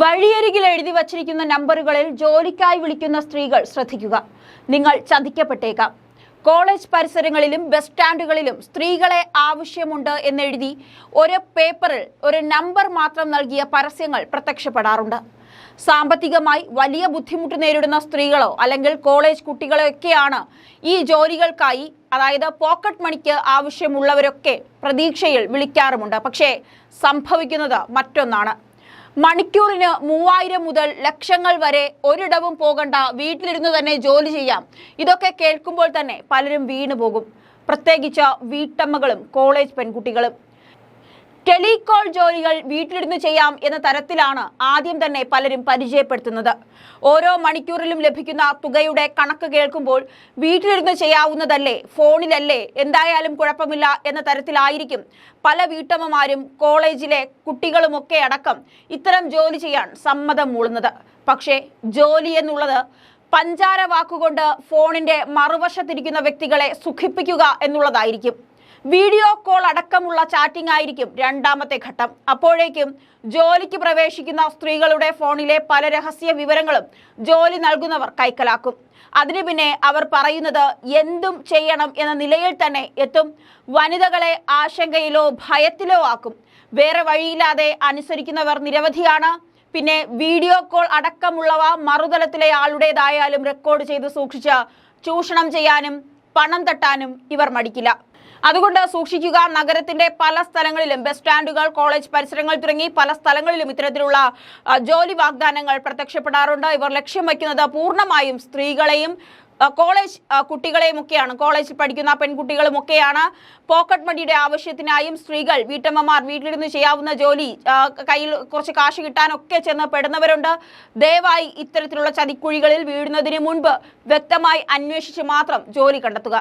വഴിയരികിൽ എഴുതി വച്ചിരിക്കുന്ന നമ്പറുകളിൽ ജോലിക്കായി വിളിക്കുന്ന സ്ത്രീകൾ ശ്രദ്ധിക്കുക. നിങ്ങൾ ചതിക്കപ്പെട്ടേക്കാം. കോളേജ് പരിസരങ്ങളിലും ബസ് സ്റ്റാൻഡുകളിലും സ്ത്രീകളെ ആവശ്യമുണ്ട് എന്നെഴുതി ഒരു പേപ്പറിൽ ഒരു നമ്പർ മാത്രം നൽകിയ പരസ്യങ്ങൾ പ്രത്യക്ഷപ്പെടാറുണ്ട്. സാമ്പത്തികമായി വലിയ ബുദ്ധിമുട്ട് നേരിടുന്ന സ്ത്രീകളോ അല്ലെങ്കിൽ കോളേജ് കുട്ടികളോ ഒക്കെയാണ് ഈ ജോലികൾക്കായി അതായത് പോക്കറ്റ് മണിക്ക് ആവശ്യമുള്ളവരൊക്കെ പ്രതീക്ഷയിൽ വിളിക്കാറുമുണ്ട്. പക്ഷേ സംഭവിക്കുന്നത് മറ്റൊന്നാണ്. മണിക്കൂറിന് മൂവായിരം മുതൽ ലക്ഷങ്ങൾ വരെ ഒരിടവും പോകണ്ട വീട്ടിലിരുന്ന് തന്നെ ജോലി ചെയ്യാം. ഇതൊക്കെ കേൾക്കുമ്പോൾ തന്നെ പലരും വീണു പോകും പ്രത്യേകിച്ച് വീട്ടമ്മകളും കോളേജ് പെൺകുട്ടികളും. ടെലികോൾ ജോലികൾ വീട്ടിലിരുന്ന് ചെയ്യാം എന്ന തരത്തിലാണ് ആദ്യം തന്നെ പലരും പരിചയപ്പെടുത്തുന്നത്. ഓരോ മണിക്കൂറിലും ലഭിക്കുന്ന തുകയുടെ കണക്ക് കേൾക്കുമ്പോൾ വീട്ടിലിരുന്ന് ചെയ്യാവുന്നതല്ലേ ഫോണിലല്ലേ എന്തായാലും കുഴപ്പമില്ല എന്ന തരത്തിലായിരിക്കും പല വീട്ടമ്മമാരും കോളേജിലെ കുട്ടികളുമൊക്കെ അടക്കം ഇത്തരം ജോലി ചെയ്യാൻ സമ്മതം മൂളുന്നത്. പക്ഷേ ജോലി എന്നുള്ളത് പഞ്ചാര വാക്കുകൊണ്ട് ഫോണിന്റെ മറുവശത്തിരിക്കുന്ന വ്യക്തികളെ സുഖിപ്പിക്കുക എന്നുള്ളതായിരിക്കും. വീഡിയോ കോൾ അടക്കമുള്ള ചാറ്റിംഗ് ആയിരിക്കും രണ്ടാമത്തെ ഘട്ടം. അപ്പോഴേക്കും ജോലിക്ക് പ്രവേശിക്കുന്ന സ്ത്രീകളുടെ ഫോണിലെ പല രഹസ്യ വിവരങ്ങളും ജോലി നൽകുന്നവർ കൈക്കലാക്കും. അതിനു പിന്നെ അവർ പറയുന്നത് എന്തും ചെയ്യണം എന്ന നിലയിൽ തന്നെ എത്തും. വനിതകളെ ആശങ്കയിലോ ഭയത്തിലോ ആക്കും. വേറെ വഴിയില്ലാതെ അനുസരിക്കുന്നവർ നിരവധിയാണ്. പിന്നെ വീഡിയോ കോൾ അടക്കമുള്ളവ മറുതലത്തിലെ ആളുടേതായാലും റെക്കോർഡ് ചെയ്ത് സൂക്ഷിച്ച് ചൂഷണം ചെയ്യാനും പണം തട്ടാനും ഇവർ മടിക്കില്ല. അതുകൊണ്ട് സൂക്ഷിക്കുക നഗരത്തിന്റെ പല സ്ഥലങ്ങളിലും ബസ് സ്റ്റാൻഡുകൾ കോളേജ് പരിസരങ്ങൾ തുടങ്ങി പല സ്ഥലങ്ങളിലും ഇത്തരത്തിലുള്ള ജോലി വാഗ്ദാനങ്ങൾ പ്രത്യക്ഷപ്പെടാറുണ്ട്. ഇവർ ലക്ഷ്യം വയ്ക്കുന്നത് പൂർണമായും സ്ത്രീകളെയും കോളേജ് കുട്ടികളെയും ഒക്കെയാണ്. കോളേജിൽ പഠിക്കുന്ന പെൺകുട്ടികളും ഒക്കെയാണ്. പോക്കറ്റ് മണിയുടെ ആവശ്യത്തിനായും സ്ത്രീകൾ വീട്ടമ്മമാർ വീട്ടിലിരുന്ന് ചെയ്യാവുന്ന ജോലി കയ്യിൽ കുറച്ച് കാശ് കിട്ടാനൊക്കെ ചെന്ന് പെടുന്നവരുണ്ട്. ദയവായി ഇത്തരത്തിലുള്ള ചതിക്കുഴികളിൽ വീഴുന്നതിന് മുൻപ് വ്യക്തമായി അന്വേഷിച്ച് മാത്രം ജോലി കണ്ടെത്തുക.